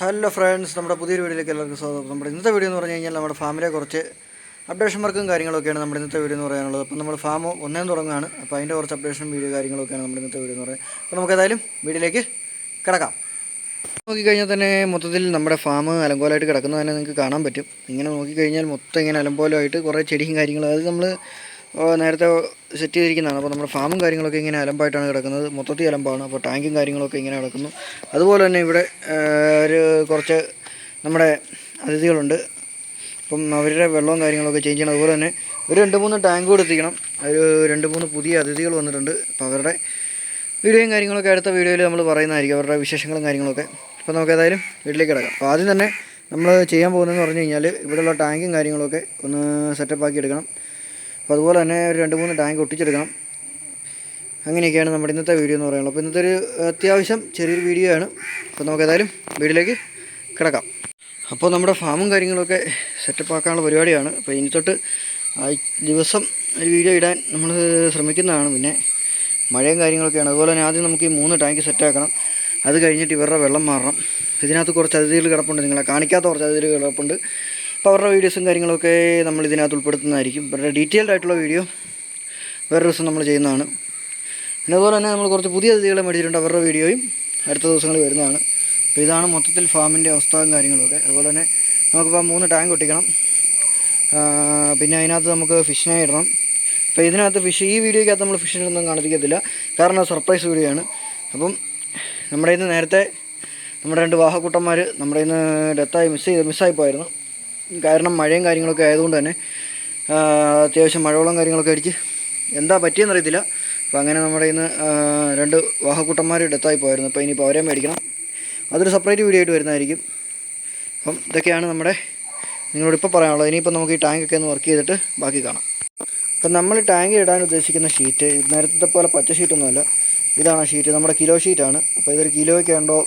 Hello friends നമ്മുടെ പുതിയൊരു വീഡിയോയിലേക്ക് എല്ലാവർക്കും സ്വാഗതം. നമ്മുടെ ഇന്നത്തെ വീഡിയോ എന്ന് പറഞ്ഞു കഴിഞ്ഞാൽ നമ്മുടെ ഫാമിലെ കുറച്ച് അപ്ഡേഷൻ വർക്കും കാര്യങ്ങളൊക്കെയാണ് നമ്മുടെ ഇന്നത്തെ വീഡിയോ എന്ന് പറയാനുള്ളത്. അപ്പോൾ നമ്മൾ ഫാം ഒന്നേം തുടങ്ങുകയാണ്. അപ്പോൾ അതിന്റെ കുറച്ച് അപ്ഡേഷൻ വീഡിയോ കാര്യങ്ങളൊക്കെയാണ് നമ്മുടെ ഇന്നത്തെ വീഡിയോ എന്ന് പറയുന്നത് അപ്പോൾ നമുക്ക് ഏതായാലും വീഡിയോയിലേക്ക് കിടക്കാം. നോക്കിക്കഴിഞ്ഞാൽ തന്നെ മൊത്തത്തിൽ നമ്മുടെ ഫാം അലങ്കോലമായിട്ട് കിടക്കുന്നത് തന്നെ നിങ്ങൾക്ക് കാണാൻ പറ്റും. ഇങ്ങനെ നോക്കിക്കഴിഞ്ഞാൽ മൊത്തം ഇങ്ങനെ അലങ്കോലമായിട്ട് കുറേ ചെടിയും കാര്യങ്ങളും അത് നമ്മൾ നേരത്തെ സെറ്റ് ചെയ്തിരിക്കുന്നതാണ്. അപ്പോൾ നമ്മുടെ ഫാമും കാര്യങ്ങളൊക്കെ ഇങ്ങനെ അലമ്പായിട്ടാണ് കിടക്കുന്നത്. മൊത്തത്തിൽ അലമ്പാണ്. അപ്പോൾ ടാങ്കും കാര്യങ്ങളൊക്കെ ഇങ്ങനെ കിടക്കുന്നു. അതുപോലെ തന്നെ ഇവിടെ ഒരു കുറച്ച് നമ്മുടെ അതിഥികളുണ്ട്. അപ്പം അവരുടെ വെള്ളവും കാര്യങ്ങളൊക്കെ ചേഞ്ച് ചെയ്യണം. അതുപോലെ തന്നെ ഒരു രണ്ട് മൂന്ന് ടാങ്ക് കൊടുത്തിരിക്കണം ഒരു രണ്ട് മൂന്ന് പുതിയ അതിഥികൾ വന്നിട്ടുണ്ട്. അപ്പോൾ അവരുടെ വീഡിയോയും കാര്യങ്ങളൊക്കെ അടുത്ത വീഡിയോയിൽ നമ്മൾ പറയുന്നതായിരിക്കും. അവരുടെ വിശേഷങ്ങളും കാര്യങ്ങളൊക്കെ. അപ്പോൾ നമുക്ക് ഏതായാലും വീട്ടിലേക്ക് കിടക്കാം. അപ്പോൾ ആദ്യം തന്നെ നമ്മൾ ചെയ്യാൻ പോകുന്നതെന്ന് പറഞ്ഞു കഴിഞ്ഞാൽ ഇവിടെയുള്ള ടാങ്കും കാര്യങ്ങളൊക്കെ ഒന്ന് സെറ്റപ്പ് ആക്കി എടുക്കണം. അപ്പോൾ അതുപോലെ തന്നെ ഒരു രണ്ട് മൂന്ന് ടാങ്ക് ഒട്ടിച്ചെടുക്കണം. അങ്ങനെയൊക്കെയാണ് നമ്മുടെ ഇന്നത്തെ വീഡിയോ എന്ന് പറയുന്നത്. അപ്പോൾ ഇന്നത്തെ ഒരു അത്യാവശ്യം ചെറിയൊരു വീഡിയോ ആണ്. അപ്പോൾ നമുക്ക് ഏതായാലും വീഡിയോയിലേക്ക് കിടക്കാം. അപ്പോൾ നമ്മുടെ ഫാമും കാര്യങ്ങളൊക്കെ സെറ്റപ്പ് ആക്കാനുള്ള പരിപാടിയാണ്. അപ്പോൾ ഇനി തൊട്ട് ദിവസം ഒരു വീഡിയോ ഇടാൻ നമ്മൾ ശ്രമിക്കുന്നതാണ്. പിന്നെ മഴയും കാര്യങ്ങളൊക്കെയാണ്. അതുപോലെ തന്നെ ആദ്യം നമുക്ക് ഈ മൂന്ന് ടാങ്ക് സെറ്റാക്കണം അത് കഴിഞ്ഞിട്ട് ഇവരുടെ വെള്ളം മാറണം. ഇതിനകത്ത് കുറച്ച് അതിഥികൾ കിടപ്പുണ്ട്. നിങ്ങളെ കാണിക്കാത്ത കുറച്ച് അതിഥികൾ കിടപ്പുണ്ട്. അവരുടെ വീഡിയോസും കാര്യങ്ങളൊക്കെ നമ്മൾ ഇതിനകത്ത് ഉൾപ്പെടുത്തുന്നതായിരിക്കും. വളരെ ഡീറ്റെയിൽഡ് ആയിട്ടുള്ള വീഡിയോ വേറെ ദിവസം നമ്മൾ ചെയ്യുന്നതാണ്. പിന്നെ അതുപോലെ തന്നെ നമ്മൾ കുറച്ച് പുതിയ അതിഥികളെ മേടിച്ചിട്ടുണ്ട്. അവരുടെ വീഡിയോയും അടുത്ത ദിവസങ്ങളിൽ വരുന്നതാണ്. അപ്പോൾ ഇതാണ് മൊത്തത്തിൽ ഫാമിന്റെ അവസ്ഥയും കാര്യങ്ങളൊക്കെ. അതുപോലെ തന്നെ നമുക്കിപ്പോൾ മൂന്ന് ടാങ്ക് ഒട്ടിക്കണം. പിന്നെ അതിനകത്ത് നമുക്ക് ഫിഷിനെ ഇടണം. അപ്പോൾ ഇതിനകത്ത് ഫിഷ് ഈ വീഡിയോയ്ക്കകത്ത് നമ്മൾ ഫിഷിനൊന്നും കാണിക്കത്തില്ല. കാരണം സർപ്രൈസ് വീഡിയോ ആണ്. അപ്പം നമ്മുടെ ഇന്ന് നേരത്തെ നമ്മുടെ രണ്ട് വാഹക്കൂട്ടന്മാർ നമ്മുടെ ഇന്ന് ഡെത്തായി മിസ് ചെയ്ത് മിസ്സായി പോയിരുന്നു കാരണം മഴയും കാര്യങ്ങളൊക്കെ ആയതുകൊണ്ട് തന്നെ അത്യാവശ്യം മഴവെള്ളം കാര്യങ്ങളൊക്കെ അടിച്ച് എന്താ പറ്റിയെന്ന് അറിയത്തില്ല. അപ്പോൾ അങ്ങനെ നമ്മുടെ ഇന്ന് രണ്ട് വാഹക്കൂട്ടന്മാർ ഡെത്തായി പോയിരുന്നു അപ്പോൾ ഇനിയിപ്പോൾ അവരെ മേടിക്കണം. അതൊരു സെപ്പറേറ്റ് വീഡിയോ ആയിട്ട് വരുന്നതായിരിക്കും. അപ്പം ഇതൊക്കെയാണ് നമ്മുടെ നിങ്ങളോട് ഇപ്പോൾ പറയാനുള്ളത്. ഇനിയിപ്പോൾ നമുക്ക് ഈ ടാങ്കൊക്കെ ഒന്ന് വർക്ക് ചെയ്തിട്ട് ബാക്കി കാണാം. അപ്പം നമ്മൾ ടാങ്ക് ഇടാൻ ഉദ്ദേശിക്കുന്ന ഷീറ്റ് നേരത്തെ പോലെ പച്ച ഷീറ്റൊന്നുമല്ല ഇതാണ് ആ ഷീറ്റ് നമ്മുടെ കിലോ ഷീറ്റാണ് അപ്പോൾ ഇതൊരു കിലോയ്ക്ക് ഉണ്ടോ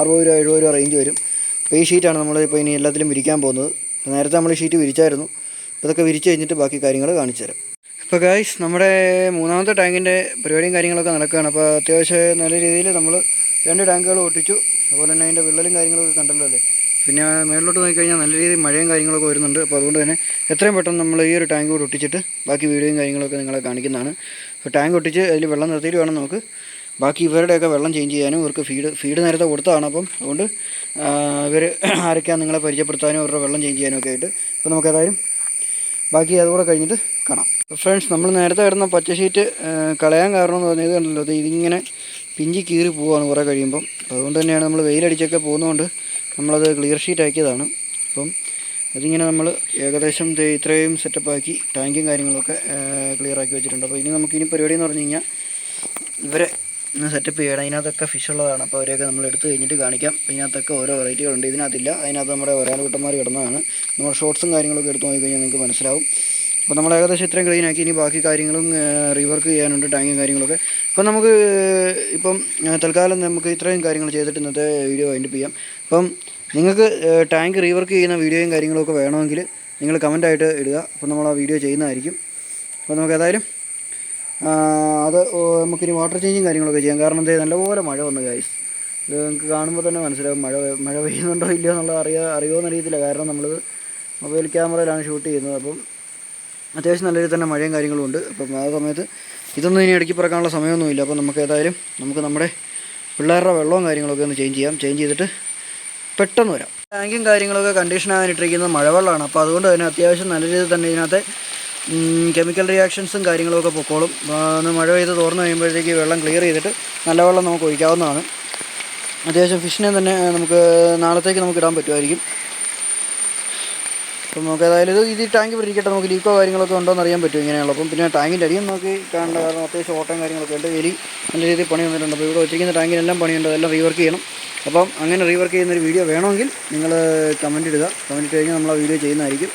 അറുപത് രൂപ എഴുപത് രൂപ റേഞ്ച് വരും. അപ്പോൾ ഈ ഷീറ്റാണ് നമ്മൾ ഇപ്പോൾ ഇനി എല്ലാത്തിലും വിരിക്കാൻ പോകുന്നത്. അപ്പോൾ നേരത്തെ നമ്മൾ ഷീറ്റ് വിരിച്ചായിരുന്നു. അപ്പോൾ ഇതൊക്കെ വിരിച്ച് കഴിഞ്ഞിട്ട് ബാക്കി കാര്യങ്ങൾ കാണിച്ചു തരാം. ഇപ്പോൾ ഗായ്സ് നമ്മുടെ മൂന്നാമത്തെ ടാങ്കിന്റെ പരിപാടിയും കാര്യങ്ങളൊക്കെ നടക്കുകയാണ്. അപ്പോൾ അത്യാവശ്യം നല്ല രീതിയിൽ നമ്മൾ രണ്ട് ടാങ്കുകൾ ഒട്ടിച്ചു അതുപോലെ തന്നെ അതിന്റെ വിള്ളലും കാര്യങ്ങളൊക്കെ കണ്ടല്ലോ അല്ലേ? പിന്നെ മേളിലോട്ട് നോക്കിക്കഴിഞ്ഞാൽ നല്ല രീതിയിൽ മഴയും കാര്യങ്ങളൊക്കെ വരുന്നുണ്ട്. അപ്പോൾ അതുകൊണ്ട് തന്നെ എത്രയും പെട്ടെന്ന് നമ്മൾ ഈ ഒരു ടാങ്ക് കൂടെ ഒട്ടിച്ചിട്ട് ബാക്കി വീഡിയോയും കാര്യങ്ങളൊക്കെ നിങ്ങളെ കാണിക്കുന്നതാണ്. അപ്പോൾ ടാങ്ക് ഒട്ടിച്ച് അതിൽ വെള്ളം നിർത്തിയിട്ട് വേണം നമുക്ക് ബാക്കി ഇവരുടെയൊക്കെ വെള്ളം ചേഞ്ച് ചെയ്യാനും ഇവർക്ക് ഫീഡ് ഫീഡ് നേരത്തെ കൊടുത്തതാണ്. അപ്പം അതുകൊണ്ട് ഇവർ ആരൊക്കെയാണ് നിങ്ങളെ പരിചയപ്പെടുത്താനും അവരുടെ വെള്ളം ചേഞ്ച് ചെയ്യാനും ഒക്കെ ആയിട്ട് അപ്പോൾ നമുക്ക് ഏതായാലും ബാക്കി അതുകൂടെ കഴിഞ്ഞിട്ട് കാണാം. ഫ്രണ്ട്സ് നമ്മൾ നേരത്തെ കിടന്ന പച്ച ഷീറ്റ് കളയാൻ കാരണം എന്ന് പറഞ്ഞത് കണ്ടല്ലോ. അത് ഇതിങ്ങനെ പിഞ്ചി കീറി പോവാണ് കുറേ കഴിയുമ്പം. അതുകൊണ്ട് തന്നെയാണ് നമ്മൾ വെയിലടിച്ചൊക്കെ പോകുന്നതുകൊണ്ട് നമ്മളത് ക്ലിയർ ഷീറ്റ് ആക്കിയതാണ്. അപ്പം അതിങ്ങനെ നമ്മൾ ഏകദേശം ഇത്രയും സെറ്റപ്പാക്കി ടാങ്കും കാര്യങ്ങളൊക്കെ ക്ലിയർ ആക്കി വെച്ചിട്ടുണ്ട്. അപ്പോൾ ഇനി നമുക്ക് ഇനി പരിപാടി എന്ന് പറഞ്ഞു കഴിഞ്ഞാൽ ഇവരെ സെറ്റപ്പ് ചെയ്യണം. അതിനകത്തൊക്കെ ഫിഷ് ഉള്ളതാണ്. അപ്പോൾ അവരെയൊക്കെ നമ്മൾ എടുത്തു കഴിഞ്ഞിട്ട് കാണിക്കാം. അതിനകത്തൊക്കെ ഓരോ വെറൈറ്റികളുണ്ട് ഇതിനകത്തില്ല. അതിനകത്ത് നമ്മുടെ ഒരാളുകൂട്ടന്മാർ കിടന്നതാണ്. നമ്മൾ ഷോർട്സും കാര്യങ്ങളൊക്കെ എടുത്ത് നോക്കിക്കഴിഞ്ഞാൽ നിങ്ങൾക്ക് മനസ്സിലാവും. അപ്പോൾ നമ്മൾ ഏകദേശം ഇത്രയും ക്ലീൻ ആക്കി. ഇനി ബാക്കി കാര്യങ്ങളും റീവർക്ക് ചെയ്യാനുണ്ട്. ടാങ്കും കാര്യങ്ങളൊക്കെ. അപ്പോൾ നമുക്ക് ഇപ്പം തൽക്കാലം നമുക്ക് ഇത്രയും കാര്യങ്ങൾ ചെയ്തിട്ട് ഇന്നത്തെ വീഡിയോ വൈൻഡപ്പ് ചെയ്യാം. അപ്പം നിങ്ങൾക്ക് ടാങ്ക് റീവർക്ക് ചെയ്യുന്ന വീഡിയോയും കാര്യങ്ങളൊക്കെ വേണമെങ്കിൽ നിങ്ങൾ കമന്റായിട്ട് ഇടുക. അപ്പോൾ നമ്മൾ ആ വീഡിയോ ചെയ്യുന്നതായിരിക്കും. അപ്പോൾ നമുക്ക് ഏതായാലും അത് നമുക്കിനി വാട്ടർ ചേഞ്ചും കാര്യങ്ങളൊക്കെ ചെയ്യാം. കാരണം എന്തേ നല്ലപോലെ മഴ വന്നു ഗൈസ് ഇത് നിങ്ങൾക്ക് കാണുമ്പോൾ തന്നെ മനസ്സിലാവും. മഴ മഴ പെയ്യുന്നുണ്ടോ ഇല്ലയോ എന്നുള്ളത് അറിയാ അറിയുമോ എന്നറിയത്തില്ല കാരണം നമ്മളിത് മൊബൈൽ ക്യാമറയിലാണ് ഷൂട്ട് ചെയ്യുന്നത്. അപ്പം അത്യാവശ്യം നല്ല രീതിയിൽ തന്നെ മഴയും കാര്യങ്ങളും ഉണ്ട്. അപ്പം ആ സമയത്ത് ഇതൊന്നും ഇനി ഇടയ്ക്ക് പറക്കാനുള്ള സമയമൊന്നുമില്ല അപ്പം നമുക്ക് ഏതായാലും നമുക്ക് നമ്മുടെ പിള്ളേരുടെ വെള്ളവും കാര്യങ്ങളൊക്കെ ഒന്ന് ചേഞ്ച് ചെയ്യാം. ചേഞ്ച് ചെയ്തിട്ട് പെട്ടെന്ന് വരാം. ടാങ്കും കാര്യങ്ങളൊക്കെ കണ്ടീഷൻ ആകാനിട്ടിരിക്കുന്നത് മഴവെള്ളമാണ് അപ്പോൾ അതുകൊണ്ട് തന്നെ അത്യാവശ്യം നല്ല രീതിയിൽ തന്നെ ഇതിനകത്തെ കെമിക്കൽ റിയാക്ഷൻസും കാര്യങ്ങളൊക്കെ പൊക്കോളും. ഒന്ന് മഴ പെയ്ത് തോർന്നു കഴിയുമ്പോഴത്തേക്ക് വെള്ളം ക്ലിയർ ചെയ്തിട്ട് നല്ല വെള്ളം നമുക്ക് ഒഴിക്കാവുന്നതാണ്. അത്യാവശ്യം ഫിഷിനെ തന്നെ നമുക്ക് നാളത്തേക്ക് നമുക്ക് ഇടാൻ പറ്റുമായിരിക്കും. അപ്പം നമുക്ക് ഏതായാലും ഇത് ഇത് ടാങ്ക് പിടിക്കട്ടെ നമുക്ക് ലീക്കോ കാര്യങ്ങളൊക്കെ ഉണ്ടോ എന്ന് അറിയാൻ പറ്റും ഇങ്ങനെയുള്ള. അപ്പം പിന്നെ ടാങ്കിന്റെ അടിയും നോക്കി കാണേണ്ട കാരണം അത്യാവശ്യം ഓട്ടം കാര്യങ്ങളൊക്കെ ഉണ്ട്. എലി നല്ല രീതിയിൽ പണി വന്നിട്ടുണ്ട്. അപ്പോൾ ഇവിടെ വെച്ചിരിക്കുന്ന ടാങ്കിനെല്ലാം പണിയുണ്ട്. അതെല്ലാം റീവർക്ക് ചെയ്യണം. അപ്പം അങ്ങനെ റീവർക്ക് ചെയ്യുന്നൊരു വീഡിയോ വേണമെങ്കിൽ നിങ്ങൾ കമന്റ് ഇടുക. കമന്റ് ഇട്ട് കഴിഞ്ഞാൽ നമ്മൾ ആ വീഡിയോ ചെയ്യുന്നതായിരിക്കും.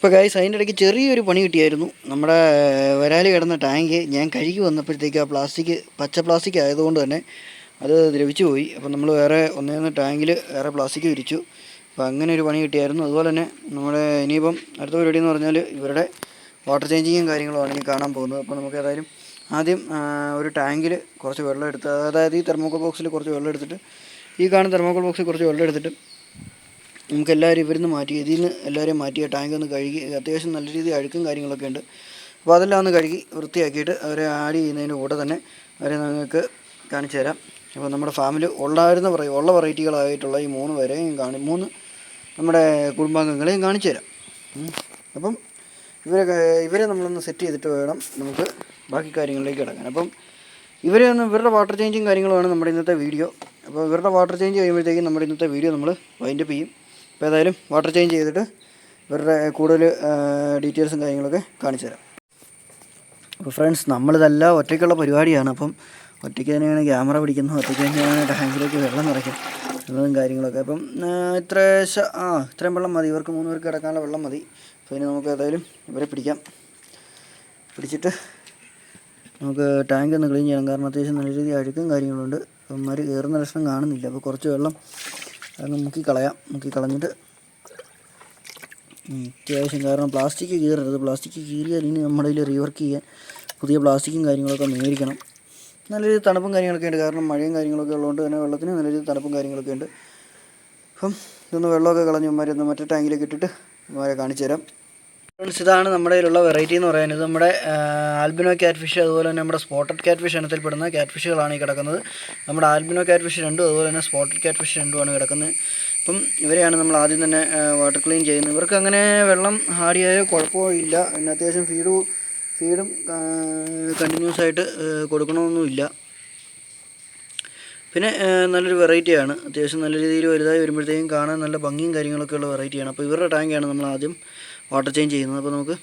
ഇപ്പോൾ ഗൈസ് അതിന്റെ ഇടയ്ക്ക് ചെറിയൊരു പണി കിട്ടിയായിരുന്നു. നമ്മുടെ വരാൽ കിടന്ന ടാങ്ക് ഞാൻ കഴുകി വന്നപ്പോഴത്തേക്ക് ആ പ്ലാസ്റ്റിക് പച്ച പ്ലാസ്റ്റിക് ആയതുകൊണ്ട് തന്നെ അത് ദ്രവിച്ചു പോയി. അപ്പോൾ നമ്മൾ വേറെ ഒന്നേന്ന് ടാങ്കിൽ വേറെ പ്ലാസ്റ്റിക് വിരിച്ചു. അപ്പോൾ അങ്ങനെ ഒരു പണി കിട്ടിയായിരുന്നു. അതുപോലെ തന്നെ നമ്മുടെ ഇനിയിപ്പം അടുത്ത പരിപാടി എന്ന് പറഞ്ഞാൽ ഇവരുടെ വാട്ടർ ചേഞ്ചിങ്ങും കാര്യങ്ങളുമാണ് ഇനി കാണാൻ പോകുന്നത്. അപ്പോൾ നമുക്ക് ഏതായാലും ആദ്യം ഒരു ടാങ്കിൽ കുറച്ച് വെള്ളം എടുത്ത് അതായത് ഈ തെർമോക്കോൾ ബോക്സിൽ കുറച്ച് വെള്ളം എടുത്തിട്ട് ഈ കാണുന്ന തെർമോക്കോൾ ബോക്സിൽ കുറച്ച് വെള്ളം എടുത്തിട്ട് നമുക്ക് എല്ലാവരും ഇവരിൽ നിന്ന് മാറ്റി ഇതിൽ നിന്ന് എല്ലാവരെയും മാറ്റി ടാങ്ക് ഒന്ന് കഴുകി അത്യാവശ്യം നല്ല രീതിയിൽ അഴുക്കും കാര്യങ്ങളൊക്കെ ഉണ്ട്. അപ്പോൾ അതെല്ലാം ഒന്ന് കഴുകി വൃത്തിയാക്കിയിട്ട് അവരെ ആഡ് ചെയ്യുന്നതിന്റെ കൂടെ തന്നെ അവരെ നിങ്ങൾക്ക് കാണിച്ചു തരാം. അപ്പോൾ നമ്മുടെ ഫാമിൽ ഉള്ളായിരുന്ന പറയും ഉള്ള വെറൈറ്റികളായിട്ടുള്ള ഈ മൂന്ന് പേരെയും കാണി മൂന്ന് നമ്മുടെ കുടുംബാംഗങ്ങളെയും കാണിച്ചു തരാം. അപ്പം ഇവരെ ഇവരെ നമ്മളൊന്ന് സെറ്റ് ചെയ്തിട്ട് വേണം നമുക്ക് ബാക്കി കാര്യങ്ങളിലേക്ക് കിടക്കാൻ. അപ്പം ഇവരെ ഒന്ന് ഇവരുടെ വാട്ടർ ചേഞ്ചും കാര്യങ്ങളുമാണ് നമ്മുടെ ഇന്നത്തെ വീഡിയോ അപ്പോൾ ഇവരുടെ വാട്ടർ ചേഞ്ച് കഴിയുമ്പോഴത്തേക്കും നമ്മുടെ ഇന്നത്തെ വീഡിയോ നമ്മൾ വൈൻഡപ്പ് ചെയ്യും. അപ്പോൾ ഏതായാലും വാട്ടർ ചേഞ്ച് ചെയ്തിട്ട് ഇവരുടെ കൂടുതൽ ഡീറ്റെയിൽസും കാര്യങ്ങളൊക്കെ കാണിച്ചു തരാം. അപ്പോൾ ഫ്രണ്ട്സ് നമ്മളിതെല്ലാം ഒറ്റയ്ക്കുള്ള പരിപാടിയാണ്. അപ്പം ഒറ്റയ്ക്ക് തന്നെയാണ് ക്യാമറ പിടിക്കുന്നത്. ഒറ്റയ്ക്ക് തന്നെയാണ് ടാങ്കിലേക്ക് വെള്ളം നിറയ്ക്കും. എന്നതും കാര്യങ്ങളൊക്കെ. അപ്പം ഇത്ര ആ ഇത്രയും വെള്ളം മതി. ഇവർക്ക് മൂന്ന് പേർക്ക് കിടക്കാനുള്ള വെള്ളം മതി. അപ്പോൾ ഇനി നമുക്ക് ഏതായാലും ഇവരെ പിടിക്കാം. പിടിച്ചിട്ട് നമുക്ക് ടാങ്ക് ഒന്ന് ക്ലീൻ ചെയ്യണം. കാരണം അത്യാവശ്യം നല്ല രീതിയിൽ അഴുക്കും കാര്യങ്ങളുണ്ട്. അവന്മാർ കയറുന്ന ലക്ഷണം കാണുന്നില്ല. അപ്പോൾ കുറച്ച് വെള്ളം അങ്ങ് മുക്കി കളയാം. മുക്കി കളഞ്ഞിട്ട് അത്യാവശ്യം കാരണം പ്ലാസ്റ്റിക് കീറരുത്. പ്ലാസ്റ്റിക് കീറിയാൽ ഇനി നമ്മുടെ കയ്യിൽ റീവർക്ക് ചെയ്യാൻ പുതിയ പ്ലാസ്റ്റിക്കും കാര്യങ്ങളൊക്കെ മേടിക്കണം. നല്ല രീതിയിൽ തണുപ്പും കാര്യങ്ങളൊക്കെ ഉണ്ട്. കാരണം മഴയും കാര്യങ്ങളൊക്കെ ഉള്ളതുകൊണ്ട് തന്നെ വെള്ളത്തിന് നല്ല രീതിയിൽ തണുപ്പും കാര്യങ്ങളൊക്കെ ഉണ്ട്. അപ്പം ഇതൊന്ന് വെള്ളമൊക്കെ കളഞ്ഞ് ഇവന്മാരെ ഒന്ന് മറ്റേ ടാങ്കിലേക്ക് ഇട്ടിട്ട് ഇവന്മാരെ കാണിച്ചു തരാം. ഫ്രണ്ട്സ് ഇതാണ് നമ്മുടെ കയ്യിലുള്ള വെറൈറ്റി എന്ന് പറയുന്നത് നമ്മുടെ ആൽബിനോ ക്യാറ്റ് ഫിഷ് അതുപോലെ തന്നെ നമ്മുടെ സ്പോട്ടഡ് ക്യാറ്റ് ഫിഷ് ഇനത്തിൽപ്പെടുന്ന ക്യാറ്റ് ഫിഷുകളാണ് ഈ കിടക്കുന്നത്. നമ്മുടെ ആൽബിനോ ക്യാറ്റ് ഫിഷ് രണ്ടും അതുപോലെ തന്നെ സ്പോട്ടഡ് ക്യാറ്റ് ഫിഷ് രണ്ടുമാണ് കിടക്കുന്നത്. അപ്പം ഇവരെയാണ് നമ്മൾ ആദ്യം തന്നെ വാട്ടർ ക്ലീൻ ചെയ്യുന്നത്. ഇവർക്ക് അങ്ങനെ വെള്ളം ഹാഡിയായോ കുഴപ്പമോ ഇല്ല. പിന്നെ അത്യാവശ്യം ഫീഡ് ഫീഡും കണ്ടിന്യൂസ് ആയിട്ട് കൊടുക്കണമെന്നുമില്ല പിന്നെ നല്ലൊരു വെറൈറ്റിയാണ് അത്യാവശ്യം നല്ല രീതിയിൽ വലുതായി വരുമ്പോഴത്തേക്കും കാണാൻ നല്ല ഭംഗിയും കാര്യങ്ങളൊക്കെ ഉള്ള വെറൈറ്റിയാണ് അപ്പോൾ ഇവരുടെ ടാങ്കാണ് നമ്മൾ ആദ്യം വാട്ടർ ചേഞ്ച് ചെയ്യുന്നത്. അപ്പോൾ നമുക്ക്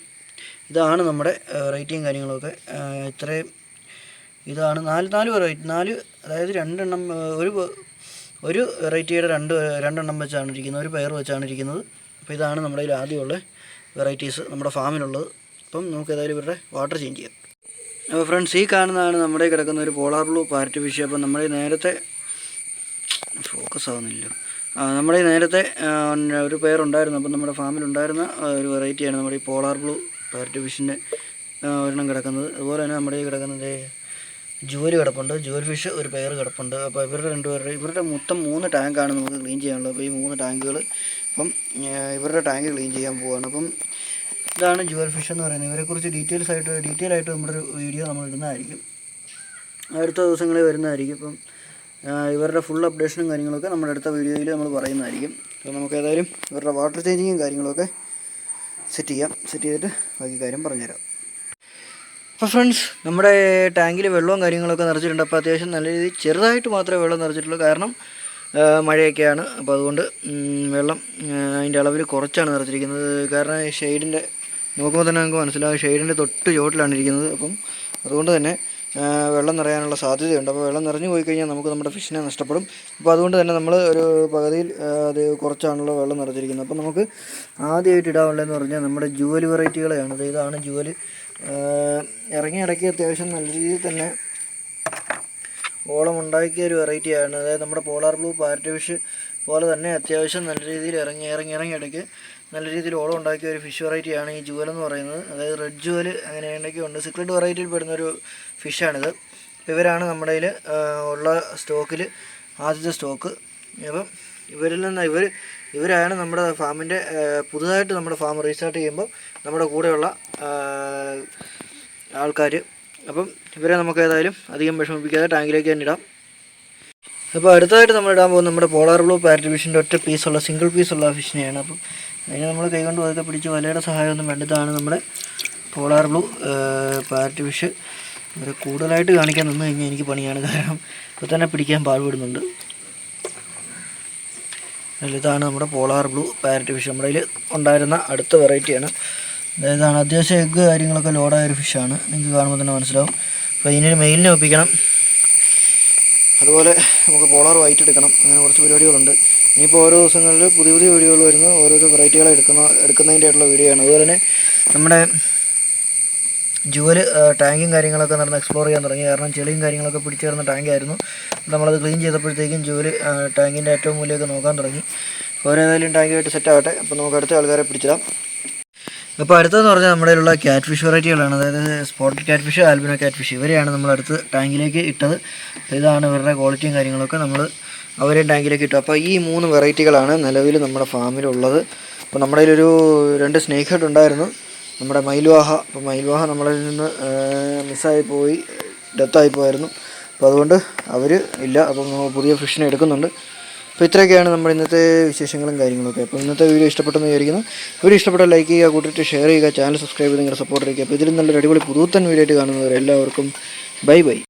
ഇതാണ് നമ്മുടെ റേറ്റിങ് കാര്യങ്ങളൊക്കെ. ഇത്രയും ഇതാണ് നാല് നാല് വെറൈറ്റി നാല് അതായത് രണ്ടെണ്ണം ഒരു ഒരു വെറൈറ്റിയുടെ രണ്ട് രണ്ടെണ്ണം വെച്ചാണ് ഇരിക്കുന്നത്. ഒരു പെയർ വെച്ചാണ് ഇരിക്കുന്നത്. അപ്പോൾ ഇതാണ് നമ്മുടെ കയ്യിൽ ആദ്യമുള്ള വെറൈറ്റീസ് നമ്മുടെ ഫാമിലുള്ളത്. അപ്പം നമുക്ക് ഏതായാലും ഇവരുടെ വാട്ടർ ചേഞ്ച് ചെയ്യാം. അപ്പോൾ ഫ്രണ്ട്സ് ഈ കാണുന്നതാണ് നമ്മുടെ കിടക്കുന്ന ഒരു പോളാർ ബ്ലൂ പാരറ്റ് ഫിഷ് അപ്പോൾ നമ്മുടെ നേരത്തെ ഫോക്കസ് ആവുന്നില്ല. നമ്മുടെ നേരത്തെ ഒരു പെയർ ഉണ്ടായിരുന്നു. അപ്പം നമ്മുടെ ഫാമിലുണ്ടായിരുന്ന ഒരു വെറൈറ്റിയാണ് നമ്മുടെ ഈ പോളാർ ബ്ലൂ പാരറ്റ് ഫിഷിന്റെ ഒരെണ്ണം കിടക്കുന്നത്. അതുപോലെ തന്നെ നമ്മുടെ ഈ കിടക്കുന്നത് ജുവൽ കിടപ്പുണ്ട്. ജുവൽ ഫിഷ് ഒരു പെയർ കിടപ്പുണ്ട്. അപ്പോൾ ഇവരുടെ രണ്ടുപേരുടെ ഇവരുടെ മൊത്തം മൂന്ന് ടാങ്കാണ് നമുക്ക് ക്ലീൻ ചെയ്യാനുള്ളത്. അപ്പോൾ ഈ മൂന്ന് ടാങ്കുകൾ അപ്പം ഇവരുടെ ടാങ്ക് ക്ലീൻ ചെയ്യാൻ പോവുകയാണ് അപ്പം ഇതാണ് ജുവൽ ഫിഷ് എന്ന് പറയുന്നത്. ഇവരെക്കുറിച്ച് ഡീറ്റെയിൽസ് ആയിട്ട് ഡീറ്റെയിൽ ആയിട്ട് നമ്മുടെ ഒരു വീഡിയോ നമ്മൾ ഇടുന്നതായിരിക്കും അടുത്ത ദിവസങ്ങളിൽ വരുന്നതായിരിക്കും. ഇപ്പം ഇവരുടെ ഫുൾ അപ്ഡേഷനും കാര്യങ്ങളൊക്കെ നമ്മുടെ അടുത്ത വീഡിയോയിൽ നമ്മൾ പറയുന്നതായിരിക്കും. അപ്പോൾ നമുക്ക് ഏതായാലും ഇവരുടെ വാട്ടർ ചേഞ്ചിങ്ങും കാര്യങ്ങളൊക്കെ സെറ്റ് ചെയ്യാം. സെറ്റ് ചെയ്തിട്ട് ബാക്കി കാര്യം പറഞ്ഞുതരാം. അപ്പോൾ ഫ്രണ്ട്സ് നമ്മുടെ ടാങ്കിൽ വെള്ളവും കാര്യങ്ങളൊക്കെ നിറച്ചിട്ടുണ്ട്. അപ്പോൾ അത്യാവശ്യം നല്ല രീതിയിൽ ചെറുതായിട്ട് മാത്രമേ വെള്ളം നിറച്ചിട്ടുള്ളൂ. കാരണം മഴയൊക്കെയാണ്. അപ്പോൾ അതുകൊണ്ട് വെള്ളം അതിന്റെ അളവിൽ കുറച്ചാണ് നിറച്ചിരിക്കുന്നത്. കാരണം ഷെയ്ഡിന്റെ നോക്കുമ്പോൾ തന്നെ നമുക്ക് മനസ്സിലാകും ഷെയ്ഡിന്റെ തൊട്ട് ചുവട്ടിലാണ് ഇരിക്കുന്നത്. അപ്പം അതുകൊണ്ട് തന്നെ വെള്ളം നിറയാനുള്ള സാധ്യതയുണ്ട്. അപ്പോൾ വെള്ളം നിറഞ്ഞു പോയി കഴിഞ്ഞാൽ നമുക്ക് നമ്മുടെ ഫിഷിനെ നഷ്ടപ്പെടും. അപ്പോൾ അതുകൊണ്ട് തന്നെ നമ്മൾ ഒരു പകുതിയിൽ അത് കുറച്ചാണല്ലോ വെള്ളം നിറച്ചിരിക്കുന്നത് അപ്പോൾ നമുക്ക് ആദ്യമായിട്ട് ഇടാനുള്ളതെന്ന് പറഞ്ഞാൽ നമ്മുടെ ജുവൽ വെറൈറ്റികളെയാണ്. അത് ഇതാണ് ജുവൽ. ഇറങ്ങി ഇടയ്ക്ക് അത്യാവശ്യം നല്ല രീതിയിൽ തന്നെ ഓളം ഉണ്ടാക്കിയ ഒരു വെറൈറ്റിയാണ്. അതായത് നമ്മുടെ പോളാർ ബ്ലൂ പാരറ്റ് ഫിഷ് പോലെ തന്നെ അത്യാവശ്യം നല്ല രീതിയിൽ ഇറങ്ങി ഇറങ്ങി ഇറങ്ങി ഇടയ്ക്ക് നല്ല രീതിയിൽ ഓളം ഉണ്ടാക്കിയ ഒരു ഫിഷ് വെറൈറ്റിയാണ് ഈ ജുവൽ എന്ന് പറയുന്നത്. അതായത് റെഡ് ജുവൽ അങ്ങനെ ഉണ്ടെങ്കിൽ ഉണ്ട്. സിക്രട്ട് വെറൈറ്റിയിൽ പെടുന്ന ഒരു ഫിഷാണിത് ഇവരാണ് നമ്മുടെ കയ്യിൽ ഉള്ള സ്റ്റോക്കിൽ ആദ്യത്തെ സ്റ്റോക്ക് അപ്പം ഇവരിൽ നിന്ന് ഇവർ ഇവരാണ് നമ്മുടെ ഫാമിന്റെ പുതുതായിട്ട് നമ്മുടെ ഫാം റീസ്റ്റാർട്ട് ചെയ്യുമ്പോൾ നമ്മുടെ കൂടെയുള്ള ആൾക്കാർ അപ്പം ഇവരെ നമുക്ക് ഏതായാലും അധികം വിഷമിപ്പിക്കാതെ ടാങ്കിലേക്ക് തന്നെ ഇടാം. അപ്പോൾ അടുത്തതായിട്ട് നമ്മൾ ഇടാൻ പോകുന്നത് നമ്മുടെ പോളാർ ബ്ലൂ പാരറ്റ് ഫിഷിന്റെ ഒറ്റ പീസുള്ള സിംഗിൾ പീസുള്ള ഫിഷിനെയാണ് അപ്പം അതിനെ നമ്മൾ കൈകൊണ്ട് പതുക്കെ പിടിച്ച് വലയുടെ സഹായമൊന്നും വേണ്ടതാണ് നമ്മുടെ പോളാർ ബ്ലൂ പാരറ്റ് ഫിഷ് ഇവരെ കൂടുതലായിട്ട് കാണിക്കാൻ നിന്ന് കഴിഞ്ഞാൽ എനിക്ക് പണിയാണ്. കാരണം ഇപ്പോൾ തന്നെ പിടിക്കാൻ പാടുപെടുന്നുണ്ട്. ഇതാണ് നമ്മുടെ പോളാർ ബ്ലൂ പാരറ്റ് ഫിഷ് നമ്മുടെ കയ്യിൽ ഉണ്ടായിരുന്ന അടുത്ത വെറൈറ്റിയാണ് ഇതാണ് അത്യാവശ്യം എഗ്ഗ് കാര്യങ്ങളൊക്കെ ലോഡായ ഒരു ഫിഷാണ് നിങ്ങൾക്ക് കാണുമ്പോൾ തന്നെ മനസ്സിലാവും. അപ്പോൾ ഇതിനൊരു മെയിലിനെ ഒപ്പിക്കണം. അതുപോലെ നമുക്ക് പോളാർ വൈറ്റ് എടുക്കണം. അങ്ങനെ കുറച്ച് പരിപാടികളുണ്ട്. ഇനിയിപ്പോൾ ഓരോ ദിവസങ്ങളിൽ പുതിയ പുതിയ വീഡിയോകൾ വരുന്നു. ഓരോരോ വെറൈറ്റികൾ എടുക്കുന്ന എടുക്കുന്നതിന്റെ ആയിട്ടുള്ള വീഡിയോ ആണ്. അതുപോലെ തന്നെ നമ്മുടെ ജുവൽ ടാങ്കും കാര്യങ്ങളൊക്കെ നടന്ന് എക്സ്പ്ലോർ ചെയ്യാൻ തുടങ്ങി. കാരണം ചെളിയും കാര്യങ്ങളൊക്കെ പിടിച്ചേർന്ന ടാങ്കായിരുന്നു നമ്മളത് ക്ലീൻ ചെയ്തപ്പോഴത്തേക്കും ജുവൽ ടാങ്കിന്റെ ഏറ്റവും മൂല്യമൊക്കെ നോക്കാൻ തുടങ്ങി. ഓരോ ഏതായാലും ടാങ്കുമായിട്ട് സെറ്റ് ആവട്ടെ. അപ്പോൾ നമുക്ക് അടുത്ത ആൾക്കാരെ പിടിച്ചിടാം. അപ്പോൾ അടുത്തതെന്ന് പറഞ്ഞാൽ നമ്മുടെ ഉള്ള ക്യാറ്റ് ഫിഷ് വെറൈറ്റികളാണ് അതായത് spot cat fish albino cat fish ഇവരെയാണ് നമ്മൾ അടുത്ത് ടാങ്കിലേക്ക് ഇട്ടത്. ഇതാണ് ഇവരുടെ ക്വാളിറ്റിയും കാര്യങ്ങളൊക്കെ നമ്മൾ അവരെ ടാങ്കിലേക്ക് ഇട്ടു. അപ്പോൾ ഈ മൂന്ന് വെറൈറ്റികളാണ് നിലവിൽ നമ്മുടെ ഫാമിലുള്ളത്. അപ്പോൾ നമ്മുടെ ഒരു രണ്ട് സ്നേക്ക് ഹെഡ് ഉണ്ടായിരുന്നു. നമ്മുടെ മയിൽവാഹ. അപ്പോൾ മയിൽവാഹ നമ്മളിൽ നിന്ന് മിസ്സായി പോയി ഡെത്തായി പോയായിരുന്നു. അപ്പോൾ അതുകൊണ്ട് അവർ ഇല്ല. അപ്പം പുതിയ ഫിഷിനെ എടുക്കുന്നുണ്ട്. അപ്പോൾ ഇത്രയൊക്കെയാണ് നമ്മുടെ ഇന്നത്തെ വിശേഷങ്ങളും കാര്യങ്ങളൊക്കെ. അപ്പോൾ ഇന്നത്തെ വീഡിയോ ഇഷ്ടപ്പെട്ടെന്ന് വിചാരിക്കുന്നു. വീഡിയോ ഇഷ്ടപ്പെട്ട ലൈക്ക് ചെയ്യുക കൂട്ടിയിട്ട് ഷെയർ ചെയ്യുക ചാനൽ സബ്സ്ക്രൈബ് ചെയ്ത് നിങ്ങളുടെ സപ്പോർട്ട് ചെയ്യുക അപ്പോൾ ഇതിലും നല്ലൊരു അടിപൊളി പുതുത്തൻ വീഡിയോ ആയിട്ട് കാണുന്നവർ എല്ലാവർക്കും ബൈ ബൈ.